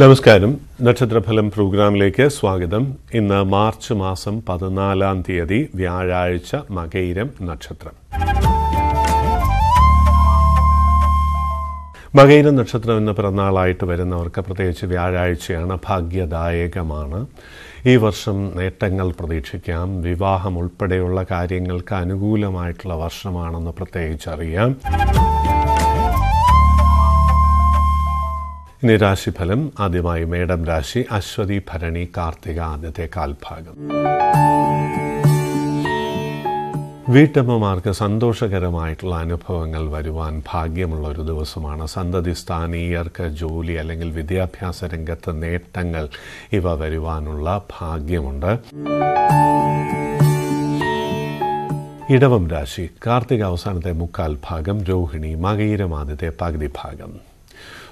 നമസ്കാരം. നക്ഷത്രഫലം പ്രോഗ്രാമിലേക്ക് സ്വാഗതം. ഇന്ന് മാർച്ച് മാസം പതിനാലാം തീയതി വ്യാഴാഴ്ച മകൈരം നക്ഷത്രം. മകൈര നക്ഷത്രം എന്ന പിറന്നാളായിട്ട് വരുന്നവർക്ക് പ്രത്യേകിച്ച് വ്യാഴാഴ്ചയാണ് ഭാഗ്യദായകമാണ്. ഈ വർഷം നേട്ടങ്ങൾ പ്രതീക്ഷിക്കാം. വിവാഹം ഉൾപ്പെടെയുള്ള കാര്യങ്ങൾക്ക് അനുകൂലമായിട്ടുള്ള വർഷമാണെന്ന് പ്രത്യേകിച്ച് രാശിഫലം ആദ്യമായി മേടം രാശി അശ്വതി ഭരണി കാർത്തിക ആദ്യത്തെ കാൽഭാഗം. വീട്ടമ്മമാർക്ക് സന്തോഷകരമായിട്ടുള്ള അനുഭവങ്ങൾ വരുവാൻ ഭാഗ്യമുള്ള ഒരു ദിവസമാണ് സന്തതി സ്ഥാനീയർക്ക് ജോലി അല്ലെങ്കിൽ വിദ്യാഭ്യാസ രംഗത്ത് നേട്ടങ്ങൾ ഇവ വരുവാനുള്ള ഭാഗ്യമുണ്ട്. ഇടവം രാശി കാർത്തിക അവസാനത്തെ മുക്കാൽ ഭാഗം രോഹിണി മകയിരം ആദ്യത്തെ പകുതി ഭാഗം.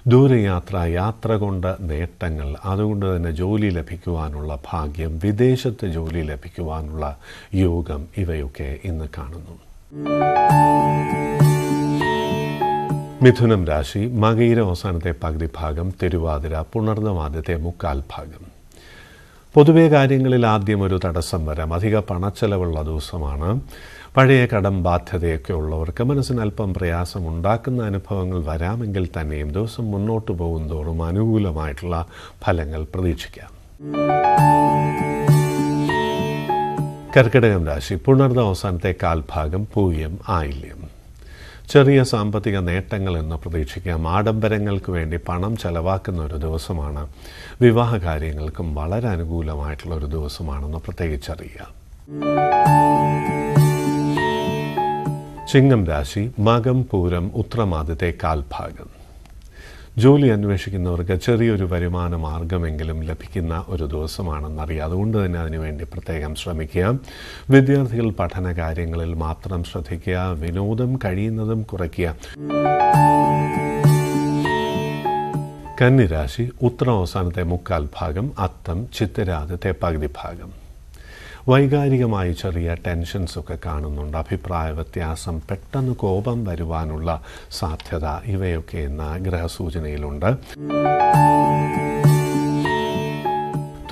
ദൂരയാത്ര യാത്ര കൊണ്ട് നേട്ടങ്ങൾ അതുകൊണ്ട് തന്നെ ജോലി ലഭിക്കുവാനുള്ള ഭാഗ്യം വിദേശത്ത് ജോലി ലഭിക്കുവാനുള്ള യോഗം ഇവയൊക്കെ ഇന്ന് കാണുന്നു. മിഥുനം രാശി മകയിര അവസാനത്തെ പകുതി ഭാഗം തിരുവാതിര പുണർന്നവാദ്യത്തെ മുക്കാൽ ഭാഗം. പൊതുവെ കാര്യങ്ങളിൽ ആദ്യം ഒരു തടസ്സം വരാം. അധിക പണച്ചെലവുള്ള ദിവസമാണ്. പഴയ കടം ബാധ്യതയൊക്കെ ഉള്ളവർക്ക് മനസ്സിന് അല്പം പ്രയാസം ഉണ്ടാക്കുന്ന അനുഭവങ്ങൾ വരാമെങ്കിൽ തന്നെയും ദിവസം മുന്നോട്ട് പോകും തോറും അനുകൂലമായിട്ടുള്ള ഫലങ്ങൾ പ്രതീക്ഷിക്കാം. കർക്കിടകം രാശി പുണർന്ന അവസാനത്തെ കാൽഭാഗം പൂയം ആയില്യം. ചെറിയ സാമ്പത്തിക നേട്ടങ്ങൾ എന്ന് പ്രതീക്ഷിക്കാം. ആഡംബരങ്ങൾക്ക് വേണ്ടി പണം ചെലവാക്കുന്ന ഒരു ദിവസമാണ്. വിവാഹ കാര്യങ്ങൾക്കും വളരെ അനുകൂലമായിട്ടുള്ള ഒരു ദിവസമാണെന്ന് പ്രത്യേകിച്ചറിയാം. ചിങ്ങം രാശി മകം പൂരം ഉത്രമാദത്തെ കാൽഭാഗം. ജോലി അന്വേഷിക്കുന്നവർക്ക് ചെറിയൊരു വരുമാന മാർഗമെങ്കിലും ലഭിക്കുന്ന ഒരു ദിവസമാണെന്നറിയാം. അതുകൊണ്ട് തന്നെ അതിനുവേണ്ടി പ്രത്യേകം ശ്രമിക്കുക. വിദ്യാർത്ഥികൾ പഠന കാര്യങ്ങളിൽ മാത്രം ശ്രദ്ധിക്കുക. വിനോദം കഴിയുന്നതും കുറയ്ക്കുക. കന്നിരാശി ഉത്തര അവസാനത്തെ മുക്കാൽ ഭാഗം അത്തം ചിത്തരാദ്യത്തെ പകുതി ഭാഗം. വൈകാരികമായി ചെറിയ ടെൻഷൻസൊക്കെ കാണുന്നുണ്ട്. അഭിപ്രായ വ്യത്യാസം പെട്ടെന്ന് കോപം വരുവാനുള്ള സാധ്യത ഇവയൊക്കെ ഇന്ന് ഗ്രഹസൂചനയിലുണ്ട്.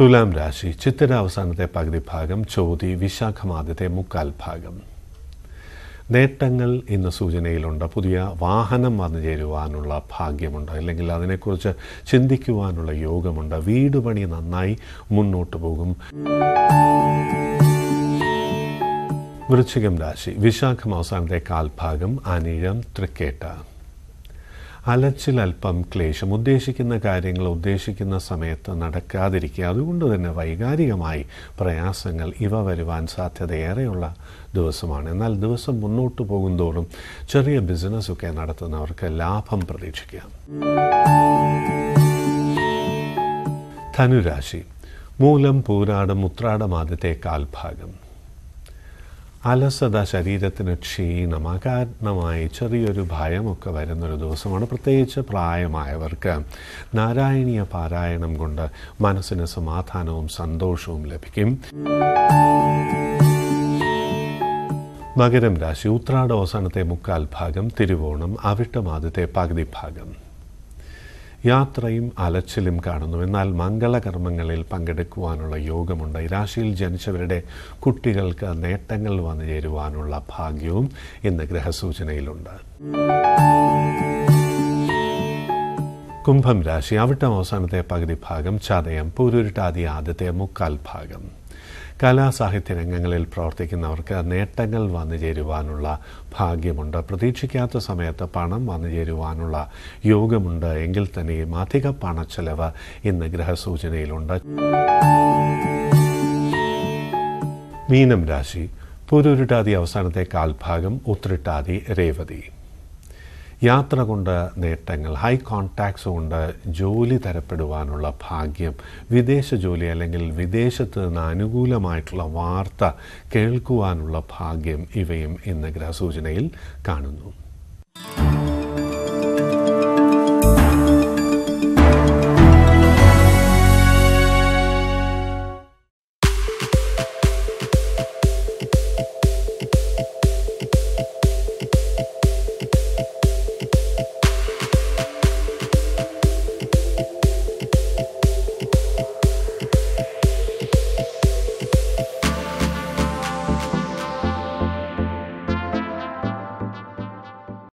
തുലാം രാശി ചിത്തിര അവസാനത്തെ പകുതി ഭാഗം ചോതി വിശാഖമാദ്യത്തെ മുക്കാൽ ഭാഗം. നേട്ടങ്ങൾ എന്ന സൂചനയിലുണ്ട്. പുതിയ വാഹനം വന്നു ചേരുവാനുള്ള ഭാഗ്യമുണ്ട്. അല്ലെങ്കിൽ അതിനെക്കുറിച്ച് ചിന്തിക്കുവാനുള്ള യോഗമുണ്ട്. വീട് പണി നന്നായി മുന്നോട്ട് പോകും. വൃശ്ചികം രാശി. വിശാഖം അവസാനത്തെ കാൽഭാഗം. അനിഴം തൃക്കേട്ട. അലച്ചിൽ അല്പം ക്ലേശം. ഉദ്ദേശിക്കുന്ന കാര്യങ്ങൾ ഉദ്ദേശിക്കുന്ന സമയത്ത് നടക്കാതിരിക്കുക. അതുകൊണ്ട് തന്നെ വൈകാരികമായി പ്രയാസങ്ങൾ ഇവ വരുവാൻ സാധ്യതയേറെയുള്ള ദിവസമാണ്. എന്നാൽ ദിവസം മുന്നോട്ട് പോകുന്തോറും ചെറിയ ബിസിനസ്സൊക്കെ നടത്തുന്നവർക്ക് ലാഭം പ്രതീക്ഷിക്കാം. ധനുരാശി. മൂലം പൂരാടം ഉത്രാടം ആദ്യത്തെ കാൽഭാഗം. അലസത ശരീരത്തിന് ക്ഷീണം അകാരണമായി ചെറിയൊരു ഭയമൊക്കെ വരുന്നൊരു ദിവസമാണ്. പ്രത്യേകിച്ച് പ്രായമായവർക്ക് നാരായണീയ പാരായണം കൊണ്ട് മനസ്സിന് സമാധാനവും സന്തോഷവും ലഭിക്കും. മകരം രാശി ഉത്രാട അവസാനത്തെ മുക്കാൽ ഭാഗം തിരുവോണം അവിട്ടം ആദ്യത്തെ പകുതി ഭാഗം. യാത്രയും അലച്ചിലും കാണുന്നു. എന്നാൽ മംഗളകർമ്മങ്ങളിൽ പങ്കെടുക്കുവാനുള്ള യോഗമുണ്ട്. രാശിയിൽ ജനിച്ചവരുടെ കുട്ടികൾക്ക് നേട്ടങ്ങൾ വന്നു ചേരുവാനുള്ള ഭാഗ്യവും ഇന്ന് ഗ്രഹസൂചനയിലുണ്ട്. കുംഭം രാശി അവിട്ടം അവസാനത്തെ പകുതി ഭാഗം ചതയം പൂരുരുട്ടാതി ആദ്യത്തെ മുക്കാൽ ഭാഗം. കലാസാഹിത്യ രംഗങ്ങളിൽ പ്രവർത്തിക്കുന്നവർക്ക് നേട്ടങ്ങൾ വന്നു ചേരുവാനുള്ള ഭാഗ്യമുണ്ട്. പ്രതീക്ഷിക്കാത്ത സമയത്ത് പണം വന്നു ചേരുവാനുള്ള യോഗമുണ്ട്. എങ്കിൽ തന്നെയും അധിക പണച്ചെലവ് ഇന്ന് ഗ്രഹസൂചനയിലുണ്ട്. മീനം രാശി പൂരൂരുട്ടാതി അവസാനത്തെ കാൽഭാഗം ഉത്രിട്ടാതി രേവതി. യാത്ര കൊണ്ട് നേട്ടങ്ങൾ ഹൈ കോൺടാക്ട്സ് കൊണ്ട് ജോലി തരപ്പെടുവാനുള്ള ഭാഗ്യം വിദേശ ജോലി അല്ലെങ്കിൽ വിദേശത്ത് നിന്ന് അനുകൂലമായിട്ടുള്ള വാർത്ത കേൾക്കുവാനുള്ള ഭാഗ്യം ഇവയും ഇന്ന് ഗ്രഹസൂചനയിൽ കാണുന്നു.